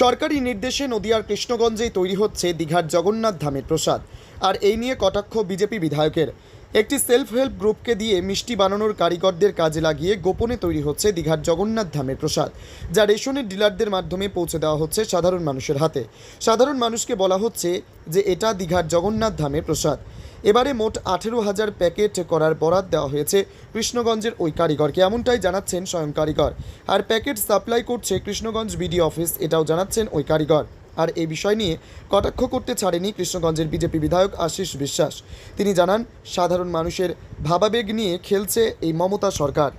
সরকারি নির্দেশে নদিয়ার কৃষ্ণগঞ্জেই তৈরি হচ্ছে দীঘার জগন্নাথ ধামের প্রসাদ। আর এই নিয়ে কটাক্ষ বিজেপি বিধায়কের। একটি সেলফ হেল্প গ্রুপকে দিয়ে মিষ্টি বানানোর কারিগরদের কাজে লাগিয়ে গোপনে তৈরি হচ্ছে দীঘার জগন্নাথ ধামের প্রসাদ, যা রেশনের ডিলারদের মাধ্যমে পৌঁছে দেওয়া হচ্ছে সাধারণ মানুষের হাতে। সাধারণ মানুষকে বলা হচ্ছে যে এটা দীঘার জগন্নাথ ধামের প্রসাদ। এবারে মোট আঠেরো হাজার প্যাকেট করার বরাদ দেওয়া হয়েছে কৃষ্ণগঞ্জের ওই কারিগরকে। এমনটাই জানাচ্ছেন স্বয়ং কারিগর। আর প্যাকেট সাপ্লাই করছে কৃষ্ণগঞ্জ বিডি অফিস, এটাও জানাচ্ছেন ওই কারিগর। আর এই বিষয় নিয়ে কটাক্ষ করতে ছাড়েনি কৃষ্ণগঞ্জের বিজেপি বিধায়ক আশিস বিশ্বাস। তিনি জানান, সাধারণ মানুষের ভাবাবেগ নিয়ে খেলছে এই মমতা সরকার।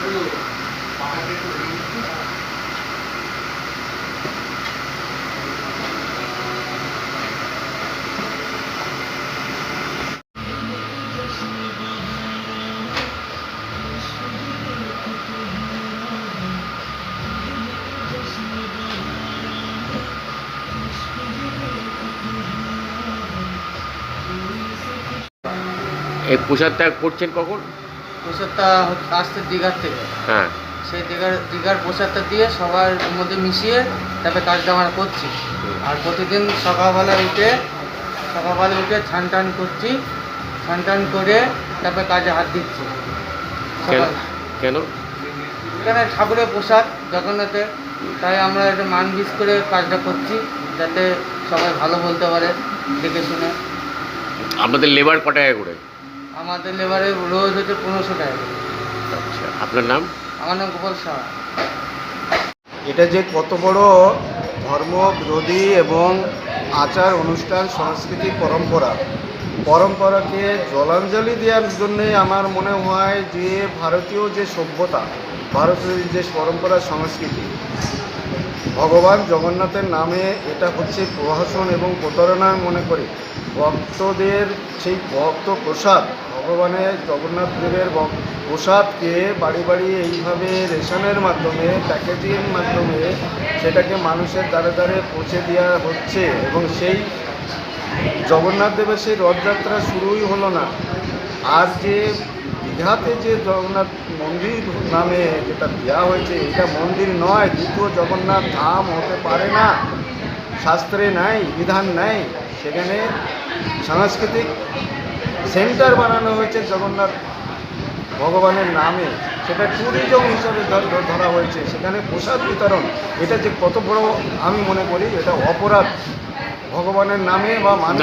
Hello. এই প্রসাদটা করছেন কখন? প্রসাদটা আসছে দীঘার থেকে। হ্যাঁ। সেই দীঘার দীঘার প্রসাদটা দিয়ে সবার মধ্যে মিশিয়ে তারপরে কাজটা আমরা করছি। আর প্রতিদিন সকালবেলা উঠে সকালবেলা উঠে ছান টান করছি। ছান টান করে তারপরে কাজে হাত দিচ্ছি। কেন এখানে ঠাকুরের প্রসাদ জগন্নাথের। তাই আমরা একটা মান বিষ করে কাজটা করছি যাতে সবাই ভালো বলতে পারে দেখে শুনে। আপনাদের লেবার কটায় করে আমাদের লেবারে রোজ হচ্ছে পনেরোশো টাকা। আচ্ছা আপনার নাম? আমার নাম গোপাল সাহা। এটা যে কত বড় ধর্ম বিরোধী এবং আচার অনুষ্ঠান সংস্কৃতি পরম্পরা। পরম্পরাকে জলাঞ্জলি দেওয়ার জন্যে আমার মনে হয় যে ভারতীয় যে সভ্যতা ভারতীয় যে পরম্পরা সংস্কৃতি ভগবান জগন্নাথের নামে এটা হচ্ছে প্রহসন এবং প্রতারণা মনে করি। ভক্তদের, সেই ভক্ত প্রসাদ, ভগবানের জগন্নাথ দেবের প্রসাদকে বাড়ি বাড়ি এইভাবে রেশনের মাধ্যমে প্যাকেজিংয়ের মাধ্যমে সেটাকে মানুষের দ্বারে দ্বারে পৌঁছে দেওয়া হচ্ছে এবং সেই জগন্নাথ দেবের সেই রথযাত্রা শুরুই হলো না। আর যে দীঘাতে যে জগন্নাথ মন্দির নামে যেটা দেওয়া হয়েছে, এটা মন্দির নয়, দ্বিতীয় জগন্নাথ ধাম হতে পারে না। শাস্ত্রে নাই, বিধান নাই, সেখানে সাংস্কৃতিক সেন্টার বানানো হয়েছে জগন্নাথ ভগবানের নামে। সেটা ট্যুরিজম হিসাবে ধর- হয়েছে। সেখানে প্রসাদ বিতরণ, এটা যে কত বড় আমি মনে করি, এটা অপরাধ। ভগবানের নামে বা মানুষ